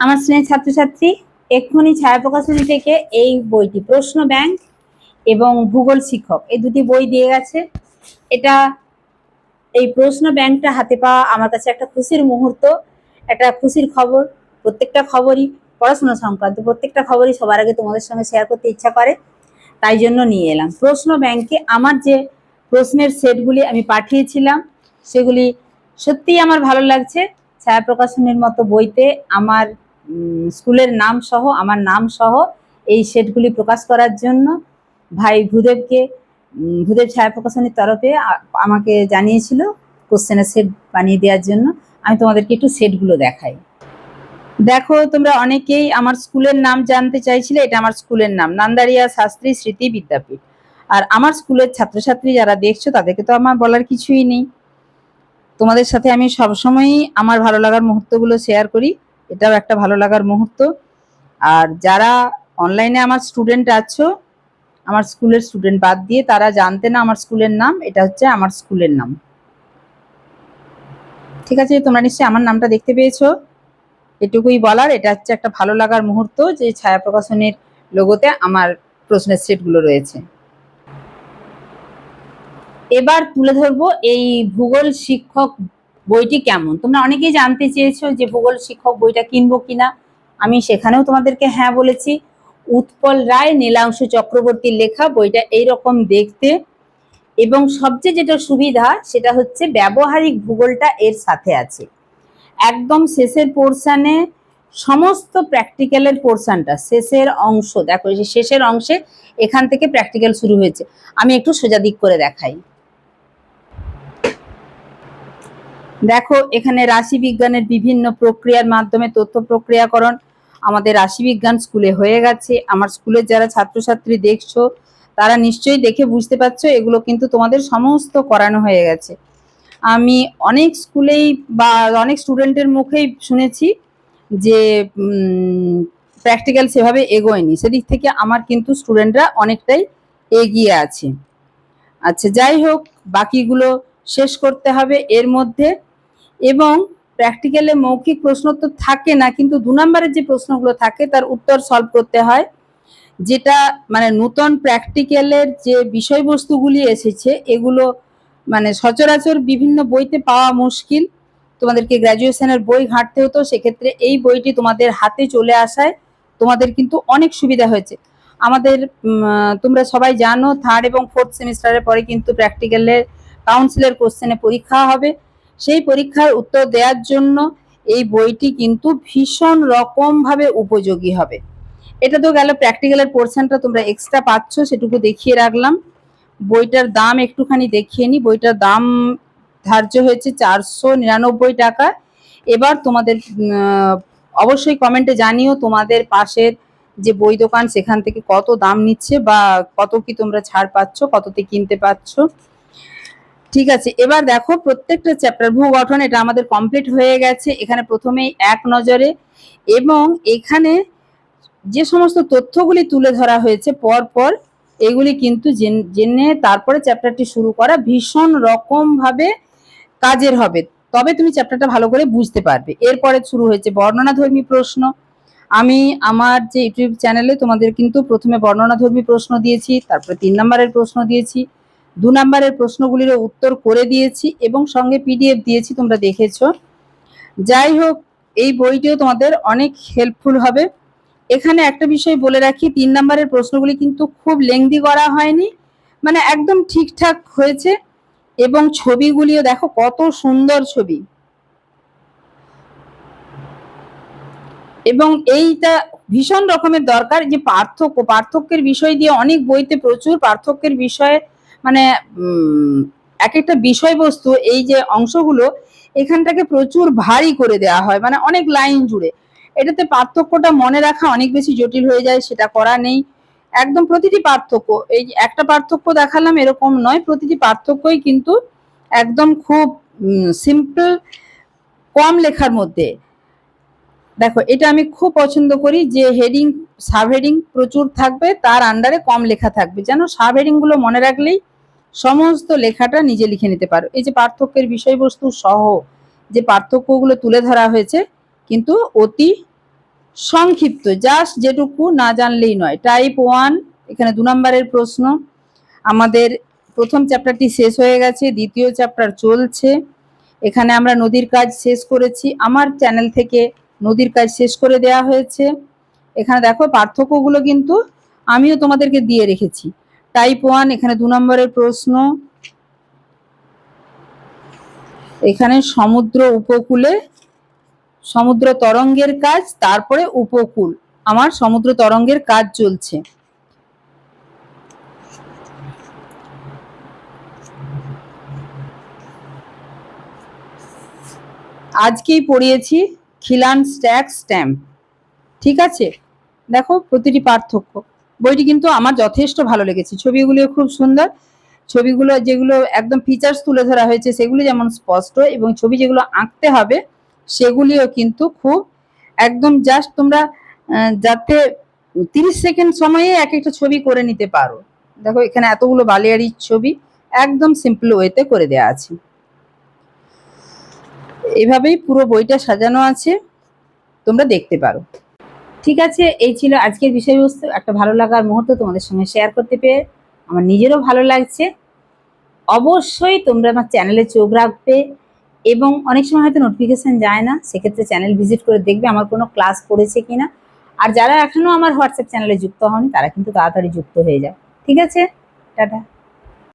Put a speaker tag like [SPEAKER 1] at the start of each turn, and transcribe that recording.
[SPEAKER 1] আমার শ্রেণির ছাত্রছাত্রী, এক্ষুনি ছায়া প্রকাশনী থেকে এই বইটি, প্রশ্ন ব্যাংক এবং ভূগোল শিক্ষক, এই দুটি বই দিয়ে গেছে। এটা, এই প্রশ্ন ব্যাংকটা হাতে পাওয়া আমার কাছে একটা খুশির মুহূর্ত, একটা খুশির খবর, প্রত্যেকটা খবরই পড়াশোনা সংক্রান্ত, প্রত্যেকটা খবরই সবার আগে তোমাদের সঙ্গে শেয়ার করতে ইচ্ছা করে, তাই জন্য নিয়ে এলাম। প্রশ্ন ব্যাংকে আমার যে প্রশ্নের সেটগুলি আমি পাঠিয়েছিলাম, সেগুলি সত্যিই আমার ভালো লাগছে। ছায়া প্রকাশনীর মতো বইতে আমার স্কুলের নাম সহ, আমার নাম সহ এই সেটগুলি প্রকাশ করার জন্য ভাই ভূদেবকে ভূদেব ছায়া প্রকাশনীর তরফে আমাকে জানিয়েছিল কোশ্চেনের সেট বানিয়ে দেওয়ার জন্য। আমি তোমাদেরকে একটু সেটগুলো দেখাই। দেখো, তোমরা অনেকেই আমার স্কুলের নাম জানতে চাইছিলে, এটা আমার স্কুলের নাম। নান্দারিয়া শাস্ত্রী স্মৃতি বিদ্যাপীঠ। আর আমার স্কুলের ছাত্রছাত্রী যারা দেখছ, তাদেরকে তো আমার বলার কিছুই নেই। তোমাদের সাথে আমি সবসময়ই আমার ভালো লাগার মুহূর্তগুলো শেয়ার করি। এটাও একটা ভালো লাগার মুহূর্ত। আর যারা অনলাইনে আমার স্টুডেন্ট আছো, আমার স্কুলের স্টুডেন্ট বাদ দিয়ে তারা জানতে না আমার স্কুলের নাম, এটা হচ্ছে আমার স্কুলের নাম। ঠিক আছে, তোমরা নিশ্চয়ই আমার নামটা দেখতে পেয়েছ। এটুকুই বলার, এটা হচ্ছে একটা ভালো লাগার মুহূর্ত যে ছায়া প্রকাশনের লোগোতে আমার প্রশ্নের সেটগুলো রয়েছে। এবার তুলে ধরবো এই ভূগোল শিক্ষক বইটি কেমন? তোমরা অনেকেই জানতে চেয়েছো যে ভূগোল শিক্ষক বইটা কিনবো কিনা। আমি সেখানেও তোমাদেরকে হ্যাঁ বলেছি। উৎপল রায়, নীলাংশু চক্রবর্তীর লেখা বইটা এইরকম দেখতে। এবং সবচেয়ে যেটা সুবিধা, সেটা হচ্ছে ব্যবহারিক ভূগোলটা এর সাথে আছে। একদম শেষের পোর্শানে সমস্ত প্র্যাকটিক্যালের পোর্শনটা শেষের অংশ, দেখো শেষের অংশে এখান থেকে প্র্যাকটিক্যাল শুরু হয়েছে। আমি একটু সোজা দিক করে দেখাই। দেখো, এখানে রাশি বিজ্ঞানের বিভিন্ন প্রক্রিয়ার মাধ্যমে তথ্য প্রক্রিয়াকরণ আমাদের রাশি বিজ্ঞান স্কুলে হয়ে গেছে। আমার স্কুলের যারা ছাত্রছাত্রী দেখছ, তারা নিশ্চয়ই দেখে বুঝতে পারছ, এগুলো কিন্তু তোমাদের সমস্ত করানো হয়ে গেছে। আমি অনেক স্কুলেই বা অনেক স্টুডেন্টের মুখেই শুনেছি যে প্র্যাকটিক্যাল সেভাবে এগোয়নি। সেদিক থেকে আমার কিন্তু স্টুডেন্টরা অনেকটাই এগিয়ে আছে। আচ্ছা যাই হোক, বাকিগুলো শেষ করতে হবে। এর মধ্যে এবং প্র্যাকটিক্যালে মৌখিক প্রশ্ন তো থাকে না, কিন্তু দু নম্বরের যে প্রশ্নগুলো থাকে তার উত্তর সলভ করতে হয়। যেটা মানে নূতন প্র্যাকটিক্যালের যে বিষয়বস্তুগুলি এসেছে, এগুলো মানে সচরাচর বিভিন্ন বইতে পাওয়া মুশকিল। তোমাদেরকে গ্র্যাজুয়েশনের বই ঘাঁটতে হতো, সেক্ষেত্রে এই বইটি তোমাদের হাতে চলে আসায় তোমাদের কিন্তু অনেক সুবিধা হয়েছে। আমাদের তোমরা সবাই জানো থার্ড এবং ফোর্থ সেমিস্টারের পরে কিন্তু প্র্যাকটিক্যালের কাউন্সিলের কোশ্চেনে পরীক্ষা হবে। সেই পরীক্ষার উত্তর দেওয়ার জন্য এই বইটি কিন্তু ভীষণ রকম ভাবে উপযোগী হবে। এটা তো গেল প্র্যাকটিক্যালের পোর্শনটা তোমরা এক্সট্রা পাচ্ছ, সেটুকু দেখিয়ে রাখলাম। বইটার দাম একটুখানি দেখিয়ে নি। বইটার দাম ধার্য হয়েছে চারশো নিরানব্বই টাকা। এবার তোমাদের অবশ্যই কমেন্টে জানিও তোমাদের পাশের যে বই দোকান, সেখান থেকে কত দাম নিচ্ছে বা কত কি তোমরা ছাড় পাচ্ছ, কততে কিনতে পাচ্ছ। ঠিক আছে, এবার দেখো প্রত্যেকটা চ্যাপ্টার ভূ গঠন এটা আমাদের কমপ্লিট হয়ে গেছে, এখানে প্রথমেই এক নজরে এবং এখানে যে সমস্ত তথ্যগুলি তুলে ধরা হয়েছে পর পর এগুলি কিন্তু জেন- তারপরে চ্যাপ্টারটি শুরু করা ভীষণ রকম ভাবে কাজের হবে, তবে তুমি চ্যাপ্টারটা ভালো করে বুঝতে পারবে। এরপরে শুরু হয়েছে বর্ণনাধর্মী প্রশ্ন। আমি আমার যে ইউটিউব চ্যানেলে তোমাদের কিন্তু প্রথমে বর্ণনাধর্মী প্রশ্ন দিয়েছি, তারপরে তিন নম্বরের প্রশ্ন দিয়েছি। দু নম্বরের প্রশ্নগুলিরও উত্তর করে দিয়েছি এবং সঙ্গে পিডিএফ দিয়েছি, তোমরা দেখেছ। যাই হোক, এই বইটিও তোমাদের অনেক হেল্পফুল হবে। এখানে একটা বিষয় বলে রাখি, তিন নম্বরের প্রশ্নগুলি কিন্তু খুব লেংদি করা হয়নি মানে একদম ঠিকঠাক হয়েছে এবং ছবিগুলিও দেখো কত সুন্দর ছবি। এবং এইটা ভীষণ রকমের দরকার যে পার্থক্য, পার্থক্যের বিষয় দিয়ে অনেক বইতে প্রচুর পার্থক্যের বিষয়ে মানে এক একটা বিষয়বস্তু, এই যে অংশগুলো, এখানটাকে প্রচুর ভারী করে দেওয়া হয় মানে অনেক লাইন জুড়ে। এটাতে পার্থক্যটা মনে রাখা অনেক বেশি জটিল হয়ে যায়, সেটা করা নেই। একদম প্রতিটি পার্থক্য, এই একটা পার্থক্য দেখালাম এরকম নয়, প্রতিটি পার্থক্যই কিন্তু একদম খুব সিম্পল কম লেখার মধ্যে। দেখো, এটা আমি খুব পছন্দ করি যে হেডিং সাব হেডিং প্রচুর থাকবে, তার আন্ডারে কম লেখা থাকবে। যেন সাব হেডিংগুলো মনে রাখলেই সমস্ত লেখাটা নিজে লিখে নিতে পারো। এই যে পার্থক্যের বিষয়বস্তু সহ যে পার্থক্যগুলো তুলে ধরা হয়েছে, কিন্তু অতি সংক্ষিপ্ত জাস্ট যেটুকু না জানলেই নয়। টাইপ ওয়ান এখানে দু নম্বরের প্রশ্ন। আমাদের প্রথম চ্যাপ্টারটি শেষ হয়ে গেছে, দ্বিতীয় চ্যাপ্টার চলছে। এখানে আমরা নদীর কাজ শেষ করেছি। আমার চ্যানেল থেকে নদীর কাজ শেষ করে দেয়া হয়েছে। এখানে দেখো, পার্থক্যগুলো কিন্তু আমিও তোমাদেরকে দিয়ে রেখেছি। টাইপ ওয়ান এখানে দু নম্বরের প্রশ্ন। এখানে সমুদ্র উপকূলে, সমুদ্র তরঙ্গের কাজ, তারপরে উপকূল। আমার সমুদ্র তরঙ্গের কাজ চলছে। আজকেই পড়িয়েছি খিলান স্ট্যাক স্ট্যাম্প। ঠিক আছে? দেখো, প্রতিটি পার্থক্য। বইটি কিন্তু আমার যথেষ্ট ভালো লেগেছে। ছবিগুলিও খুব সুন্দর। ছবিগুলো যেগুলো একদম ফিচার্স তুলে ধরা হয়েছে, সেগুলি যেমন স্পষ্ট এবং ছবি যেগুলো আঁকতে হবে, সেগুলিও কিন্তু খুব একদম জাস্ট তোমরা যাতে তিরিশ সেকেন্ড সময়ে এক একটা ছবি করে নিতে পারো। দেখো, এখানে এতগুলো বালিয়াড়ির ছবি একদম সিম্পল ওয়েতে করে দেওয়া আছে। এভাবেই পুরো বইটা সাজানো আছে, তোমরা দেখতে পারো। ঠিক আছে, এই ছিল আজকের বিষয়বস্তু। একটা ভালো লাগার মুহূর্ত তোমাদের সঙ্গে শেয়ার করতে পেরে আমার নিজেরও ভালো লাগছে। অবশ্যই তোমরা আমার চ্যানেলে চোখ রাখবে এবং অনেক সময় হয়তো নোটিফিকেশান যায় না, সেক্ষেত্রে চ্যানেল ভিজিট করে দেখবে আমার কোনো ক্লাস পড়েছে কিনা। আর যারা এখনও আমার হোয়াটসঅ্যাপ চ্যানেলে যুক্ত হন তারা কিন্তু তাড়াতাড়ি যুক্ত হয়ে যায় ঠিক আছে? টাটা।